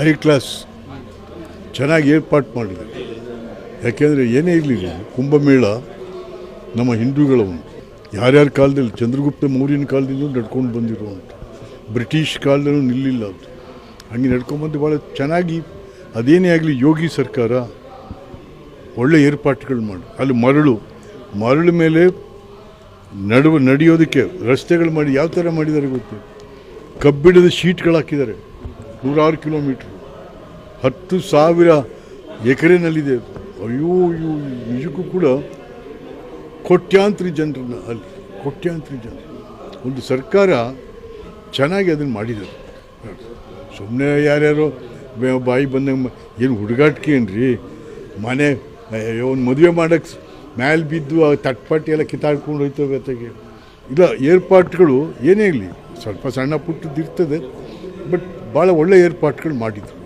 High class ಚೆನ್ನಾಗಿ ಏರ್ಪಾಟ್ ಮಾಡಿದೆ ಯಾಕೆಂದರೆ ಏನೇ ಇರಲಿಲ್ಲ ಕುಂಭಮೇಳ ನಮ್ಮ ಹಿಂದೂಗಳ ಒಂದು. ಯಾರ್ಯಾರ ಕಾಲದಲ್ಲಿ, ಚಂದ್ರಗುಪ್ತ ಮೌರ್ಯನ ಕಾಲದಿಂದ ನಡ್ಕೊಂಡು ಬಂದಿರುವಂಥ ಬ್ರಿಟಿಷ್ ಕಾಲದಲ್ಲೂ ನಿಲ್ಲಿಲ್ಲ ಅದು. ಹಂಗೆ ನಡ್ಕೊಂಡ್ಬಂದು ಭಾಳ ಚೆನ್ನಾಗಿ, ಅದೇನೇ ಆಗಲಿ ಯೋಗಿ ಸರ್ಕಾರ ಒಳ್ಳೆ ಏರ್ಪಾಟ್ಗಳು ಮಾಡಿ. ಅಲ್ಲಿ ಮರಳು ಮರಳು ಮೇಲೆ ನಡುವ, ನಡೆಯೋದಕ್ಕೆ ರಸ್ತೆಗಳು ಮಾಡಿ, ಯಾವ ಥರ ಮಾಡಿದ್ದಾರೆ ಗೊತ್ತು? ಕಬ್ಬಿಣದ ಶೀಟ್ಗಳು ಹಾಕಿದ್ದಾರೆ. ನೂರಾರು ಕಿಲೋಮೀಟ್ರ್. ಹತ್ತು ಸಾವಿರ ಎಕರೆನಲ್ಲಿದೆ. ಅಯ್ಯೋ ಅಯ್ಯೋ ನಿಜಕ್ಕೂ ಕೂಡ ಕೋಟ್ಯಾಂತರ ಜನರನ್ನ ಅಲ್ಲಿ, ಕೋಟ್ಯಾಂತರ ಜನ ಒಂದು ಸರ್ಕಾರ ಚೆನ್ನಾಗಿ ಅದನ್ನು ಮಾಡಿದ್ದಾರೆ ಸುಮ್ಮನೆ ಯಾರ್ಯಾರೋ ಬಾಯಿ ಬಂದಂಗೆ ಏನು ಹುಡುಗಾಟಿಕೆ ರೀ ಮನೆ ಒಂದು ಮದುವೆ ಮಾಡೋಕ್ಕೆ ಮ್ಯಾಲೆ ಬಿದ್ದು ಆ ತಟ್ಪಟ್ಟಿ ಎಲ್ಲ ಕಿತ್ತಾಡ್ಕೊಂಡು ಹೋಯ್ತವೆ ಅತ್ತಾಗೆ. ಇಲ್ಲ, ಏರ್ಪಾಟ್ಗಳು ಏನೇ ಇರಲಿ. ಸ್ವಲ್ಪ ಸಣ್ಣ ಪುಟ್ಟದ್ದು ಇರ್ತದೆ ಬಟ್ ಭಾಳ ಒಳ್ಳೆ ಏರ್ಪಾಟ್ಗಳು ಮಾಡಿದ್ರು